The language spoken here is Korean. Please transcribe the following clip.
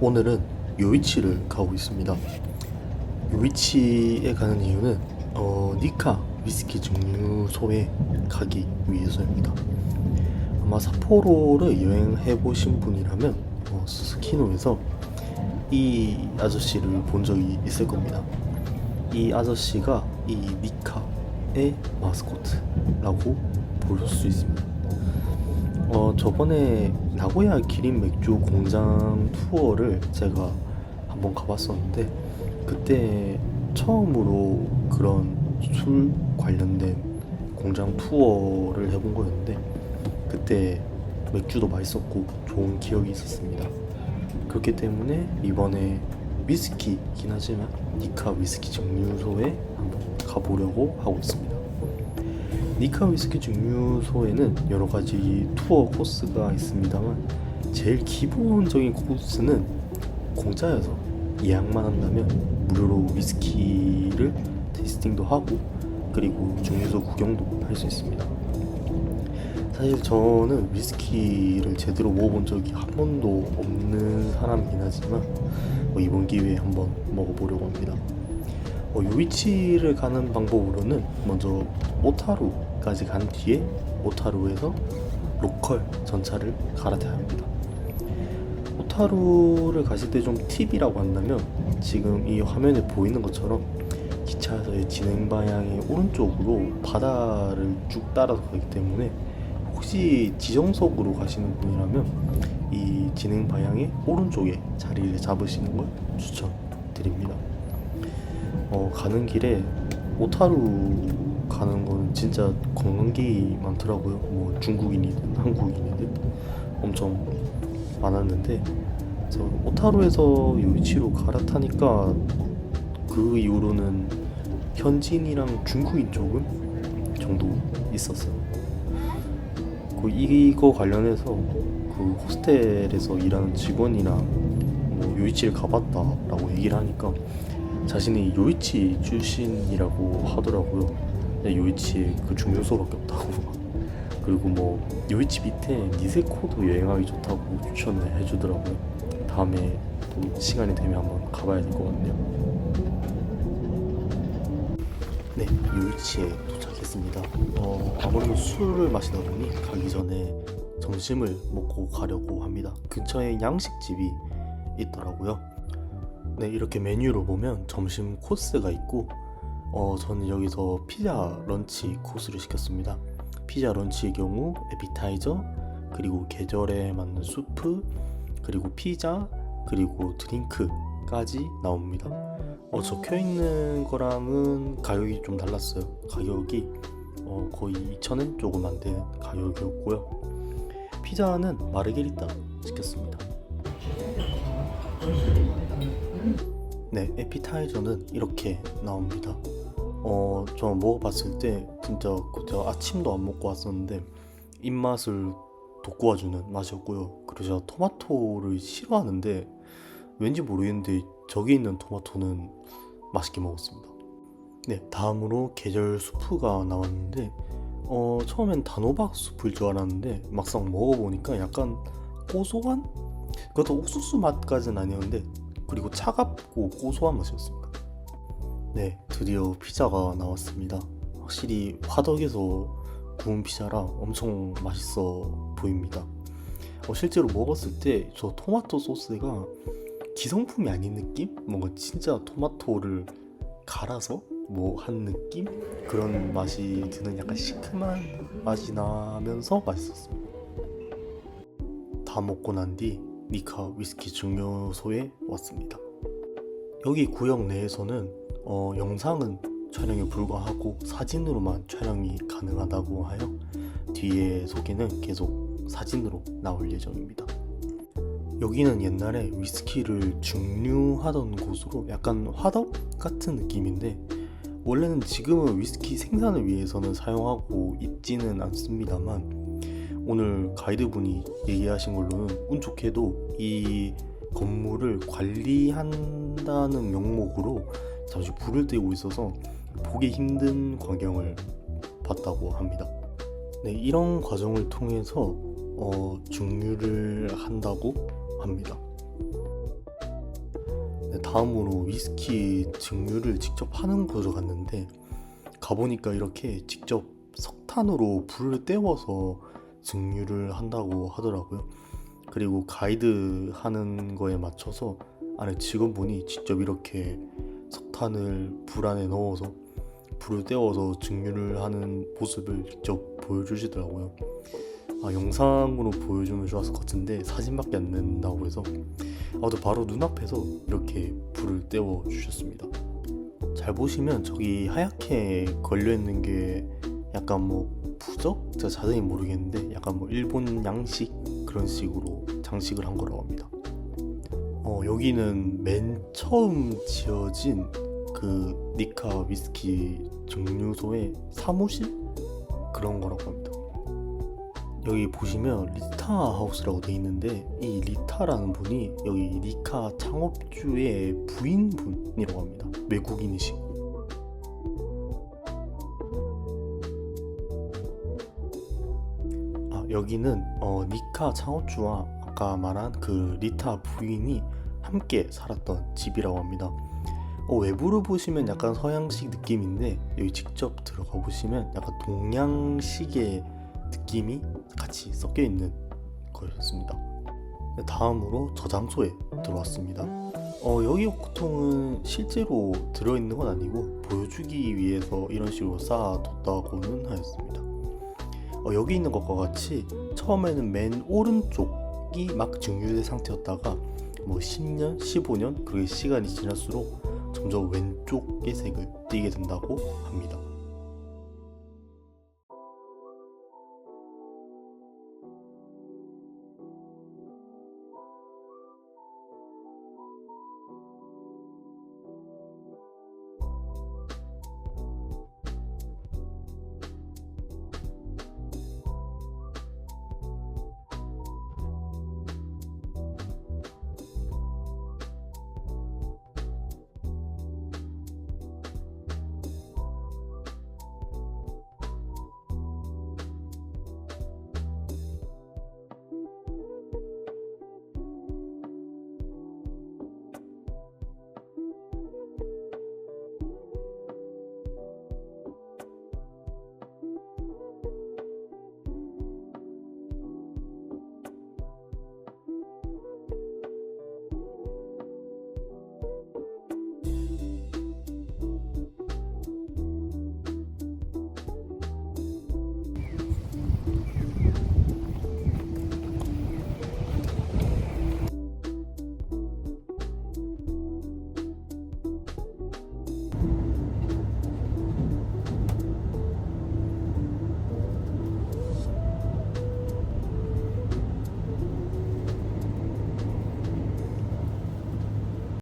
오늘은 요이치를 가고 있습니다. 요이치에 가는 이유는 어, 니카 위스키 증류소에 가기 위해서입니다. 아마 삿포로를 여행해 보신 분이라면 어, 스스키노에서 이 아저씨를 본 적이 있을 겁니다. 이 아저씨가 이 니카의 마스코트라고 볼 수 있습니다. 어 저번에 나고야 기린 맥주 공장 투어를 제가 한번 가봤었는데 그때 처음으로 그런 술 관련된 공장 투어를 해본 거였는데 그때 맥주도 맛있었고 좋은 기억이 있었습니다. 그렇기 때문에 이번에 위스키긴 하지만 니카 위스키 증류소에 한번 가보려고 하고 있습니다. 니카 위스키 증류소에는 여러 가지 투어 코스가 있습니다만 제일 기본적인 코스는 공짜여서 예약만 한다면 무료로 위스키를 테이스팅도 하고 그리고 증류소 구경도 할 수 있습니다. 사실 저는 위스키를 제대로 먹어본 적이 한 번도 없는 사람이긴 하지만 뭐 이번 기회에 한번 먹어보려고 합니다. 어, 요이치를 가는 방법으로는 먼저 오타루 까지 간 뒤에 오타루에서 로컬 전차를 갈아타야 합니다. 오타루를 가실 때 좀 팁이라고 한다면 지금 이 화면에 보이는 것처럼 기차에서의 진행 방향의 오른쪽으로 바다를 쭉 따라서 가기 때문에 혹시 지정석으로 가시는 분이라면 이 진행 방향의 오른쪽에 자리를 잡으시는 걸 추천드립니다. 어, 가는 길에 오타루 가는 거는 진짜 관광객이 많더라고요. 뭐 중국인이든 한국인이든 엄청 많았는데 저 오타루에서 요이치로 갈아타니까 그 이후로는 현지인이랑 중국인 쪽은 정도 있었어요. 그 이거 관련해서 그 호스텔에서 일하는 직원이랑 뭐 요이치를 가봤다라고 얘기를 하니까 자신이 요이치 출신이라고 하더라고요. 근데 요이치에 그 중요소밖에 없다고. 그리고 뭐 요이치 밑에 니세코도 여행하기 좋다고 추천을 해주더라고요. 다음에 또 시간이 되면 한번 가봐야 될 것 같네요. 네, 요이치에 도착했습니다. 어, 아무래도 술을 마시다 보니 가기 전에 점심을 먹고 가려고 합니다. 근처에 양식집이 있더라고요. 네, 이렇게 메뉴로 보면 점심 코스가 있고, 어, 저는 여기서 피자 런치 코스를 시켰습니다. 피자 런치의 경우 에피타이저, 그리고 계절에 맞는 수프, 그리고 피자, 그리고 드링크까지 나옵니다. 어, 적혀 있는 거랑은 가격이 좀 달랐어요. 가격이 어, 거의 2,000원 조금 안 되는 가격이었고요. 피자는 마르게리따 시켰습니다. 네, 에피타이저는 이렇게 나옵니다. 어, 저 먹어봤을 때 진짜 제가 아침도 안 먹고 왔었는데 입맛을 돋구어주는 맛이었고요. 그리고 제가 토마토를 싫어하는데 왠지 모르겠는데 저기 있는 토마토는 맛있게 먹었습니다. 네, 다음으로 계절 수프가 나왔는데 어, 처음엔 단호박 수프일 줄 알았는데 막상 먹어보니까 약간 고소한? 그것도 옥수수 맛까지는 아니었는데 그리고 차갑고 고소한 맛이었습니다. 네, 드디어 피자가 나왔습니다. 확실히 화덕에서 구운 피자라 엄청 맛있어 보입니다. 어, 실제로 먹었을 때 저 토마토 소스가 기성품이 아닌 느낌? 뭔가 진짜 토마토를 갈아서 뭐 한 느낌? 그런 맛이 드는 약간 시큼한 맛이 나면서 맛있었습니다. 다 먹고 난 뒤 니카 위스키 증류소에 왔습니다. 여기 구역 내에서는 어, 영상은 촬영에 불과하고 사진으로만 촬영이 가능하다고 하여 뒤에 소개는 계속 사진으로 나올 예정입니다. 여기는 옛날에 위스키를 증류하던 곳으로 약간 화덕 같은 느낌인데 원래는 지금은 위스키 생산을 위해서는 사용하고 있지는 않습니다만 오늘 가이드분이 얘기하신 걸로는 운 좋게도 이 건물을 관리한다는 명목으로 잠시 불을 떼고 있어서 보기 힘든 광경을 봤다고 합니다. 네, 이런 과정을 통해서 어, 증류를 한다고 합니다. 네, 다음으로 위스키 증류를 직접 하는 곳으로 갔는데 가보니까 이렇게 직접 석탄으로 불을 때워서 증류를 한다고 하더라고요. 그리고 가이드 하는 거에 맞춰서 안에 직원분이 직접 이렇게 석탄을 불 안에 넣어서 불을 때워서 증류를 하는 모습을 직접 보여주시더라고요. 아, 영상으로 보여주면 좋았을 것 같은데 사진밖에 안 낸다고 해서 아, 또 바로 눈앞에서 이렇게 불을 때워 주셨습니다. 잘 보시면 저기 하얗게 걸려 있는 게 약간 뭐 부적? 제가 자세히 모르겠는데 약간 뭐 일본 양식 그런 식으로 장식을 한 거라고 합니다. 어, 여기는 맨 처음 지어진 그 니카 위스키 증류소의 사무실 그런 거라고 합니다. 여기 보시면 리타 하우스라고 돼 있는데 이 리타라는 분이 여기 니카 창업주의 부인분이라고 합니다. 외국인이시고. 아, 여기는 어, 니카 창업주와 아까 말한 그 리타 부인이 함께 살았던 집이라고 합니다. 어, 외부로 보시면 약간 서양식 느낌인데 여기 직접 들어가 보시면 약간 동양식의 느낌이 같이 섞여 있는 거였습니다. 네, 다음으로 저장소에 들어왔습니다. 어, 여기 옷통은 실제로 들어있는 건 아니고 보여주기 위해서 이런 식으로 쌓아뒀다고는 하였습니다. 어, 여기 있는 것과 같이 처음에는 맨 오른쪽이 막 증류된 상태였다가 뭐 10년, 15년 그게 시간이 지날수록 점점 왼쪽의 색을 띠게 된다고 합니다.